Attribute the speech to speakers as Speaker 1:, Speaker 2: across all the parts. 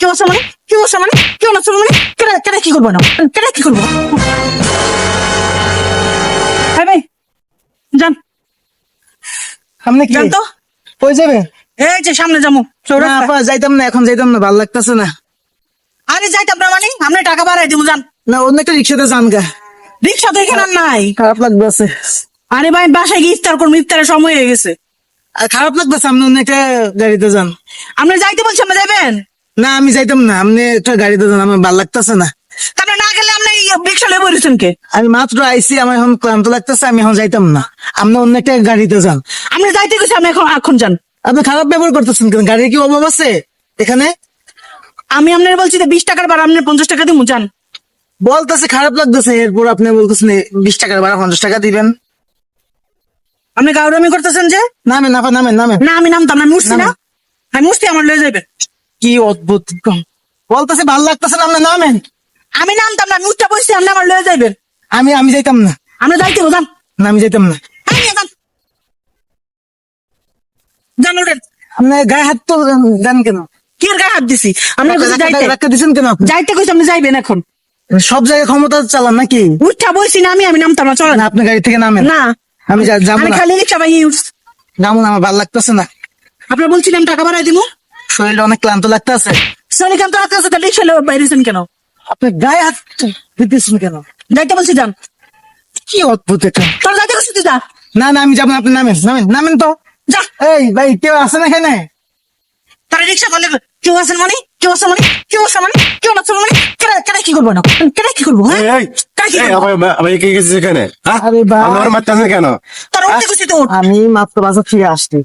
Speaker 1: কি বলছো মানে? কি বলছো মানে? কি বলছো মানে? কেটে কেটে কি করব না কেটে কি করব? হ্যাঁ ভাই যান।
Speaker 2: আপনি কি?
Speaker 1: তো।
Speaker 2: কই যাবে?
Speaker 1: এই যে সামনে যাব। চৌরাস্তা
Speaker 2: যাইতাম না এখন যাইতাম না ভালো লাগতেছে না।
Speaker 1: আরে যাইতাম না মানে? আমরা টাকা বাড়াই দিব যান।
Speaker 2: না অন্য একটা রিক্সাতে যান গা।
Speaker 1: রিক্সা তো এখানে নাই।
Speaker 2: খারাপ লাগতেছে
Speaker 1: আরে ভাই বাসায় গিয়ে ইফতার করব ইফতারের সময় হয়ে গেছে।
Speaker 2: আর খারাপ লাগতেছে আপনি অন্য একটা গাড়িতে যান।
Speaker 1: আপনি যাইতে বলছি আমরা যাবেন
Speaker 2: না আমি যাইতাম না। আপনি একটা গাড়িতে যান আমার ভালো লাগতেছে না।
Speaker 1: তারপরে না গেলে আপনি রিক্সা কে?
Speaker 2: আমি মাত্র আমার এখন ক্লান্ত লাগতেছে আমি এখন যাইতাম না। আপনি অন্য একটা গাড়িতে যান।
Speaker 1: আপনি যাইতে গেছি আমি এখন এখন যান।
Speaker 2: আপনি খারাপ ব্যবহার করতেছেন কেন? গাড়ির কি অভাব আছে এখানে?
Speaker 1: আমি আপনার বলছি যে বিশ টাকার বার আপনি পঞ্চাশ টাকা দিব যান।
Speaker 2: বলতেছে খারাপ লাগতেছে। এরপর আপনি বলতেছেন বিশ টাকার ভাড়া পঞ্চাশ টাকা দিবেন।
Speaker 1: আপনি গাউরামি করতেছেন যে?
Speaker 2: নামেন আপা নামেন নামেন।
Speaker 1: না আমি নামতাম না মুসছি না। আমি মুসতি আমার লয়ে যাবেন
Speaker 2: কি অদ্ভুত। বলতেছে ভালো লাগতেছে না আপনি নামেন।
Speaker 1: আমি নামতাম না মুসটা বসছি আপনি আমার লয়ে যাবেন
Speaker 2: আমি আমি যাইতাম না।
Speaker 1: আমরা যাইতে যান।
Speaker 2: না আমি যাইতাম না।
Speaker 1: ওঠেন
Speaker 2: আপনি গায়ে হাত তো দেন কেন?
Speaker 1: কি গায়ে হাত দিছি? আমরা যাইতে।
Speaker 2: কেন
Speaker 1: যাইতে কইছি আপনি যাইবেন এখন।
Speaker 2: সব জায়গায় ক্ষমতা চালান নাকি?
Speaker 1: উঠা বসছি না আমি আমি নামতাম না চলেন।
Speaker 2: না আপনি গাড়ি থেকে নামেন।
Speaker 1: না।
Speaker 2: আমি যাব না।
Speaker 1: খালি রিক্সা পাই উঠছি।
Speaker 2: আমার ভালো লাগতেছে না।
Speaker 1: আপনার বলছিলাম টাকা বাড়াই দিব
Speaker 2: শরীরটা অনেক ক্লান্ত লাগতেছে।
Speaker 1: সনিকান্ত রাখতে আছে তাহলে লেগে বাইরেছেন কেন?
Speaker 2: আপনি গায়ে হাত দিতেছেন কেন?
Speaker 1: যাইতে বলছি যান।
Speaker 2: কি অদ্ভুত এটা।
Speaker 1: তোর যাইতে বলছি তুই যা।
Speaker 2: না না আমি যাব আপনি নামেন নামেন নামেন তো।
Speaker 1: যা।
Speaker 2: এই ভাই কেউ আছে না এখানে?
Speaker 1: তারা রিক্সা করলে কেউ মানে? কেউ আছে মানে? কেউ আছে মানে? কেউ না মানে? কি করব না কেটে কি করব হ্যাঁ?
Speaker 3: হ্যাঁ? কেন?
Speaker 2: আমি মাত্র বাসা ফিরে আসছি।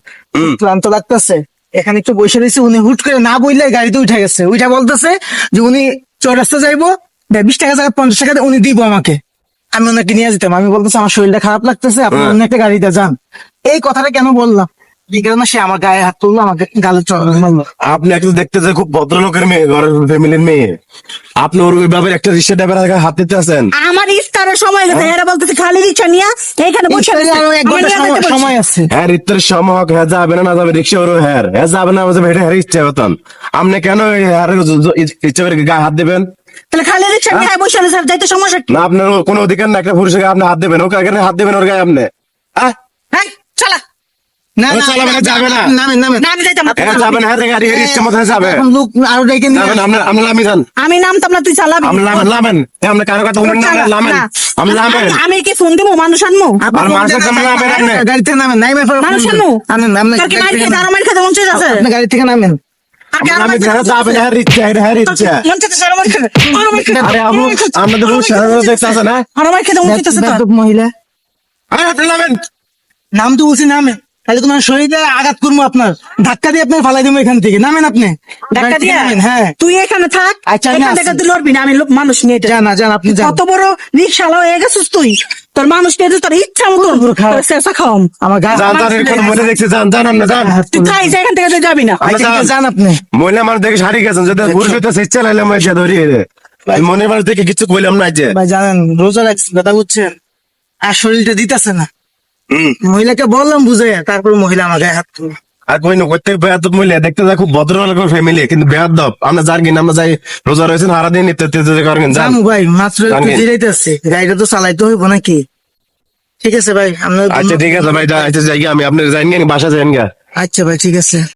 Speaker 2: ক্লান্ত লাগতেছে। এখানে একটু বসে রয়েছে উনি হুট করে না বললে গাড়িতে উঠে গেছে। উঠে বলতেছে যে উনি চৌরাস্তা যাইবো বিশ টাকা জায়গায় পঞ্চাশ টাকা উনি দিব আমাকে। আমি ওনাকে নিয়ে যেতাম। আমি বলতেছি আমার শরীরটা খারাপ লাগতেছে আপনি
Speaker 3: হ্যাঁ।
Speaker 2: অন্য একটা গাড়িতে যান। এই কথাটা কেন বললাম? এই কারণে সে আমার গায়ে হাত তুললো আমাকে গালে মারলো।
Speaker 3: আপনি একটু দেখতে খুব ভদ্রলোকের মেয়ে ঘরের ফ্যামিলির মেয়ে। আপনি ওর ওইভাবে একটা রিক্সা ড্রাইভার হাত দিতে আছেন?
Speaker 1: আমার ইফতারের সময় গেছে এরা বলতেছে খালি রিক্সা নিয়ে এখানে বসে
Speaker 2: ইফতারে
Speaker 1: রয়েছে।
Speaker 2: আরও এক
Speaker 1: আমার
Speaker 2: ঘণ্টা
Speaker 1: নিয়ে
Speaker 2: সময়-
Speaker 1: যেতে বলছে।
Speaker 2: সময় আছে।
Speaker 3: হ্যাঁ রিত্তের সময় হোক, হ্যাঁ যাবে না না যাবে রিক্সা ওর হ্যাঁ। হ্যাঁ যাবে না যাবে এটা হ্যাঁ ইচ্ছা হতাম আপনি কেন হ্যাঁ ইচ্ছা করে গায়ে হাত দেবেন?
Speaker 1: তাহলে খালি রিক্সা নিয়ে বসে রয়েছে, আর যাইতে সমস্যা
Speaker 3: না আপনার কোনো অধিকার না একটা পুরুষের গায়ে আপনি হাত দেবেন ওকে হাত দেবেন ওর গায়ে আপনি। আহ,
Speaker 1: এই, চালা।
Speaker 2: না
Speaker 3: না, যাবে না।
Speaker 2: নামেন নামেন
Speaker 1: না আমি যাইতাম না।
Speaker 3: যাবেন হ্যাঁ গাড়ি ইচ্ছা মতো যাবে।
Speaker 2: এখন লোক আরও ডেকে নিয়ে
Speaker 3: যাবেন আপনি আপনি নামি যান।
Speaker 1: আমি নামতাম না তুই চালাবি।
Speaker 3: আপনি লামেন লামেন আপনি কারও কথা বলেন না লামেন
Speaker 1: না।
Speaker 3: লামেন
Speaker 1: আমি- কি ফোন দিব? মানুষ আনব
Speaker 3: আর মানুষের সামনে নামেন আপনি
Speaker 2: গাড়ি থেকে নামেন
Speaker 1: মানুষ
Speaker 2: আনেন
Speaker 1: তোর কি খেতে আরও খেতে মন
Speaker 2: আপনি গাড়ি থেকে মহিলা। নাম তো বলছি নামে। তাহলে তোমার শরীরে আঘাত করব আপনার। ধাক্কা দিয়ে আপনার ফালাই দেবো এখান থেকে। নামেন আপনি।
Speaker 1: ধাক্কা
Speaker 2: থেকে হ্যাঁ।
Speaker 1: তুই এখানে থাক।
Speaker 2: আচ্ছা,
Speaker 1: তুই লড়বি না আমি মানুষ নিয়ে এটা।
Speaker 2: যান যান আপনি যান।
Speaker 1: কত বড় রিক্সাওয়ালা হয়ে গেছিস তুই? তোর মানুষ নিয়ে তুই তোর ইচ্ছা মতো খাওয়াম।
Speaker 2: আমার গা
Speaker 3: এখানে মনে দেখছি যান আপনি যান।
Speaker 1: তুই খাই এখান থেকে তুই যাবি না।
Speaker 3: আপনি
Speaker 2: আচ্ছা, আপনি।
Speaker 3: মহিলা মানুষ দেখে শাড়ি গেছেন যদি পুরুষ হইতে ইচ্ছা লাইলে আমি এসে ধরি মনের মানুষ দেখে কিছু কইলাম না যে।
Speaker 2: ভাই জানেন রোজা রাখছি কথা বুঝছেন? আর শরীরটা দিতেছে না। মহিলাকে বললাম বুঝে তারপর মহিলা আমাকে হাত
Speaker 3: আর কই না প্রত্যেক বেয়াদব মহিলা দেখতে যায় খুব ভদ্রলোকের ফ্যামিলি কিন্তু বেয়াদব আমরা যার কিনা আমরা যাই রোজা রয়েছেন হারা দিন নিতে করেন যান।
Speaker 2: ভাই মাত্র। জিরাইতেছে গাড়িটা তো চালাইতে হইব নাকি? ঠিক আছে ভাই আমরা
Speaker 3: আচ্ছা ঠিক আছে ভাই যা- আচ্ছা যাই আমি আপনি যাইন বাসা যাইন
Speaker 2: আচ্ছা ভাই ঠিক আছে।